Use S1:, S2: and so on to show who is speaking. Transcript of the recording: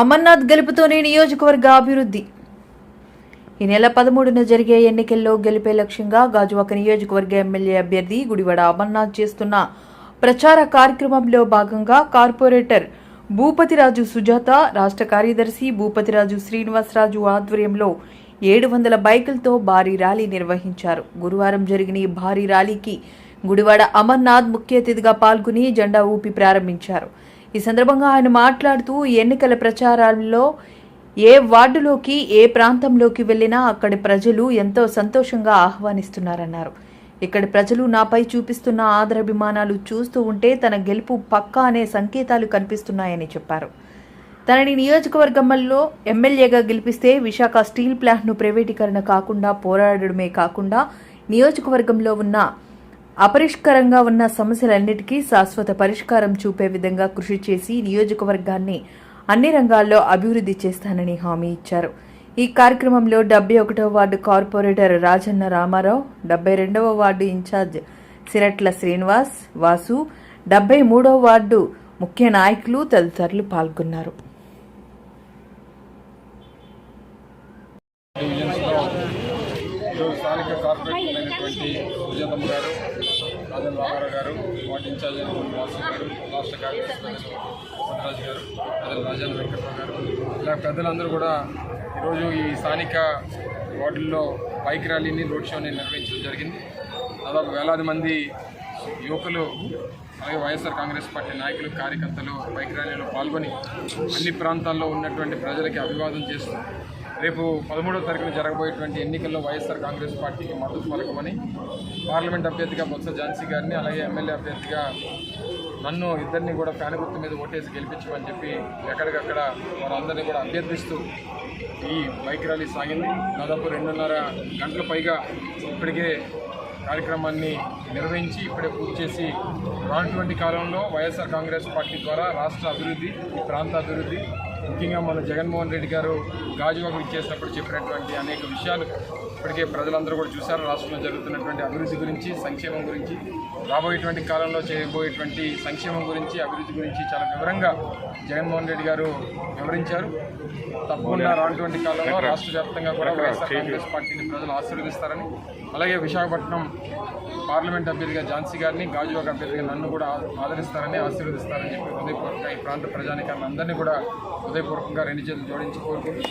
S1: అమర్నాథ్ గెలుపుతోనే నియోజకవర్గ అభివృద్ధి. ఈ నెల పదమూడున జరిగే ఎన్నికల్లో గెలిపే లక్ష్యంగా గాజువాక నియోజకవర్గ ఎమ్మెల్యే అభ్యర్థి గుడివాడ అమర్నాథ్ చేస్తున్న ప్రచార కార్యక్రమంలో భాగంగా కార్పొరేటర్ భూపతిరాజు సుజాత రాష్ట్ర కార్యదర్శి భూపతిరాజు శ్రీనివాసరాజు ఆధ్వర్యంలో ఏడు వందల బైకులతో భారీ ర్యాలీ నిర్వహించారు. గురువారం జరిగిన ఈ భారీ ర్యాలీకి గుడివాడ అమర్నాథ్ ముఖ్య అతిథిగా పాల్గొని జెండా ఊపి ప్రారంభించారు. ఈ సందర్భంగా ఆయన మాట్లాడుతూ ఎన్నికల ప్రచారాల్లో ఏ వార్డులోకి ఏ ప్రాంతంలోకి వెళ్ళినా అక్కడి ప్రజలు ఎంతో సంతోషంగా ఆహ్వానిస్తున్నారన్నారు. ఇక్కడి ప్రజలు నాపై చూపిస్తున్న ఆదరాభిమానాలు చూస్తూ ఉంటే తన గెలుపు పక్కా అనే సంకేతాలు కనిపిస్తున్నాయని చెప్పారు. తనని నియోజకవర్గంలో ఎమ్మెల్యేగా గెలిపిస్తే విశాఖ స్టీల్ ప్లాంట్ను ప్రైవేటీకరణ కాకుండా పోరాడడమే కాకుండా నియోజకవర్గంలో ఉన్న అపరిష్కరంగా ఉన్న సమస్యలన్నిటికీ శాశ్వత పరిష్కారం చూపే విధంగా కృషి చేసి నియోజకవర్గాన్ని అన్ని రంగాల్లో అభివృద్ధి చేస్తానని హామీ ఇచ్చారు. ఈ కార్యక్రమంలో డెబ్బై ఒకటవ వార్డు కార్పొరేటర్ రాజన్న రామారావు డెబ్బై రెండవ ward in charge Siratla Srinivas Vasu డెబ్బై మూడవ వార్డు ముఖ్య నాయకులు తదితరులు పాల్గొన్నారు
S2: డివిజన్స్లో ఈరోజు స్థానిక కార్పొరేటర్ అయినటువంటి సుజాతమ్మ గారు రాజన్ రామారావు గారు వాటి ఇన్ఛార్జ్ అయినటువంటి వాసు గారు రాష్ట్ర కార్యదర్శి భద్రాజు గారు పెద్దలు రాజాల వెంకట్రావు గారు. ఇలా పెద్దలందరూ కూడా ఈరోజు ఈ స్థానిక వార్డుల్లో బైక్ ర్యాలీని రోడ్ షోని నిర్వహించడం జరిగింది. దాదాపు వేలాది మంది యువకులు అలాగే వైఎస్ఆర్ కాంగ్రెస్ పార్టీ నాయకులు కార్యకర్తలు బైక్ ర్యాలీలో పాల్గొని అన్ని ప్రాంతాల్లో ఉన్నటువంటి ప్రజలకి అభివాదం చేస్తూ రేపు పదమూడవ తారీఖున జరగబోయేటువంటి ఎన్నికల్లో వైఎస్ఆర్ కాంగ్రెస్ పార్టీకి మద్దతు పలకమని పార్లమెంట్ అభ్యర్థిగా బొత్స ఝాన్సీ గారిని అలాగే ఎమ్మెల్యే అభ్యర్థిగా నన్ను ఇద్దరిని కూడా ఫ్యాన్ గుర్తు మీద ఓటేసి గెలిపించమని చెప్పి ఎక్కడికక్కడ వారందరినీ కూడా అభ్యర్థిస్తూ ఈ బైక్ ర్యాలీ సాగింది. దాదాపు రెండున్నర గంటల పైగా ఇప్పటికే కార్యక్రమాన్ని నిర్వహించి ఇప్పుడే పూర్తి చేసి రానటువంటి కాలంలో వైఎస్ఆర్ కాంగ్రెస్ పార్టీ ద్వారా రాష్ట్ర అభివృద్ధి ఈ ప్రాంత అభివృద్ధి ముఖ్యంగా మన జగన్మోహన్ రెడ్డి గారు గాజువాకు ఇచ్చేసినప్పుడు చెప్పినటువంటి అనేక విషయాలు ఇప్పటికే ప్రజలందరూ కూడా చూశారు. రాష్ట్రంలో జరుగుతున్నటువంటి అభివృద్ధి గురించి సంక్షేమం గురించి రాబోయేటువంటి కాలంలో చేయబోయేటువంటి సంక్షేమం గురించి అభివృద్ధి గురించి చాలా వివరంగా జగన్మోహన్ రెడ్డి గారు వివరించారు. తప్పకుండా రానటువంటి కాలంలో రాష్ట్ర వ్యాప్తంగా కూడా వైఎస్ఆర్ కాంగ్రెస్ పార్టీని ప్రజలు ఆశీర్వదిస్తారని అలాగే విశాఖపట్నం పార్లమెంట్ అభ్యర్థిగా ఝాన్సీ గారిని గాజువాక అభ్యర్థిగా నన్ను కూడా ఆదరిస్తారని ఆశీర్వదిస్తారని చెప్పి హృదయపూర్వకంగా ఈ ప్రాంత ప్రజానికాన్ని అందరినీ కూడా హృదయపూర్వకంగా రెండు చేతులు జోడించి కోరుకుంటూ